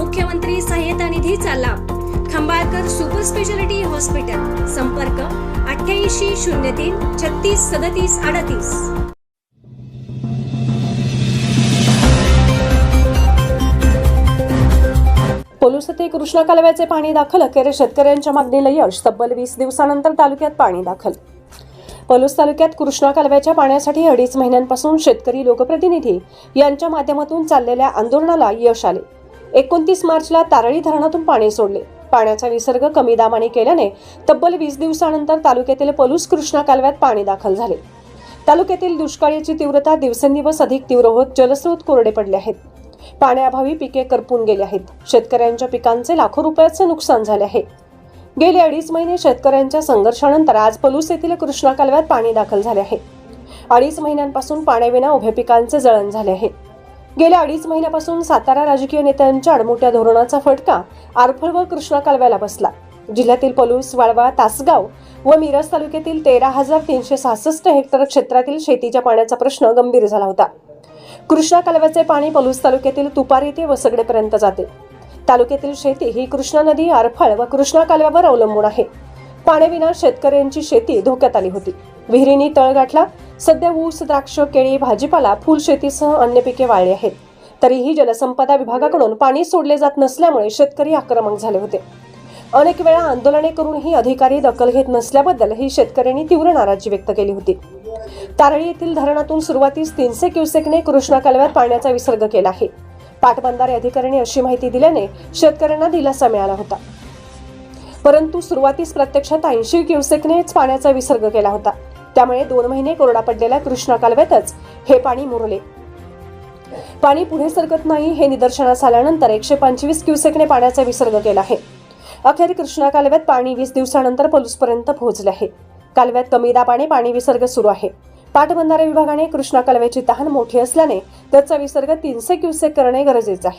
मुख्यमंत्री सहाय्यता निधीचा लाभ. Khambalkar super speciality hospital. संपर्क अठ्ठ्याऐंशी शून्य तीन छत्तीस सदतीस अडतीस. पोलूस कृष्णा कालव्याचे पाणी दाखल. अखेर शेतकऱ्यांच्या मागणीला यश. तब्बल वीस दिवसानंतर तालुक्यात पाणी दाखल. पलूस तालुक्यात कृष्णा कालव्याच्या पाण्यासाठी अडीच महिन्यांपासून शेतकरी लोकप्रतिनिधी यांच्या माध्यमातून चाललेल्या आंदोलनाला यश आले. एकोणतीस मार्चला तारळी धरणातून पाणी सोडले. पाण्याचा विसर्ग कमी दामाने केल्याने तब्बल वीस दिवसानंतर तालुक्यातील पलूस कृष्णा कालव्यात पाणी दाखल झाले. तालुक्यातील दुष्काळाची तीव्रता दिवसेंदिवस अधिक तीव्र होत जलस्रोत कोरडे पडले आहेत. पाण्याअभावी पिके करपून गेली आहेत. शेतकऱ्यांच्या पिकांचे लाखो रुपयाचे नुकसान झाले आहे. गेले अडीच महिने शेतकऱ्यांच्या संघर्षानंतर आज पलूस येथील कृष्णा कालव्यात पाणी दाखल झाले आहे. अडीच महिन्यांपासून पाण्याविना उभ्या पिकांचे जळण झाले आहे. गेल्या अडीच महिन्यापासून सातारा राजकीय नेत्यांच्या अडमोठ्या धोरणाचा फटका आरफळ व कृष्णा कालव्याला बसला. जिल्ह्यातील पलूस वाळवा तासगाव व मिरज तालुक्यातील तेरा हजार तीनशे सहासष्ट हेक्टर क्षेत्रातील शेतीच्या पाण्याचा प्रश्न गंभीर झाला होता. कृष्णा कालव्याचे पाणी पलूस तालुक्यातील तुपारी ते वसगडेपर्यंत जाते. तालुक्यातील शेती ही कृष्णा नदी आरफळ व कृष्णा कालव्यावर अवलंबून आहे. पाण्याविना शेतकऱ्यांची शेती धोक्यात आली होती. विहिरींनी तळ गाठला सध्या ऊस द्राक्ष केळी भाजीपाला फुलशेतीसह अन्य पिके वाळली आहेत. तरीही जलसंपदा विभागाकडून पाणी सोडले जात नसल्यामुळे शेतकरी आक्रमक झाले होते. अनेक वेळा आंदोलने करूनही अधिकारी दखल घेत नसल्याबद्दल ही शेतकऱ्यांनी तीव्र नाराजी व्यक्त केली होती. तारळी येथील धरणातून सुरुवातीस तीनशे क्युसेकने कृष्णा कालव्यात पाण्याचा विसर्ग केला आहे. पाटबंधारे अधिकाऱ्यांनी अशी माहिती दिल्याने शेतकऱ्यांना दिलासा मिळाला होता. परंतु सुरुवातीस प्रत्यक्षात ऐंशी क्युसेकनेच पाण्याचा विसर्ग केला होता. त्यामुळे दोन महिने कोरडा पडलेल्या कृष्णा कालव्यातच हे पाणी मुरले. पाणी पुढे सरकत नाही हे निदर्शनास आल्यानंतर एकशे पंचवीस क्युसेकने पाण्याचा विसर्ग केला आहे. अखेर कृष्णा कालव्यात पाणी वीस दिवसानंतर पलूसपर्यंत पोहोचले आहे. कालव्यात कमी दाबाने पाणी विसर्ग सुरू आहे. पाटबंधारे विभागाने कृष्णा कालव्याची तहान मोठी असल्याने त्याचा विसर्ग तीनशे क्युसेक करणे गरजेचे आहे.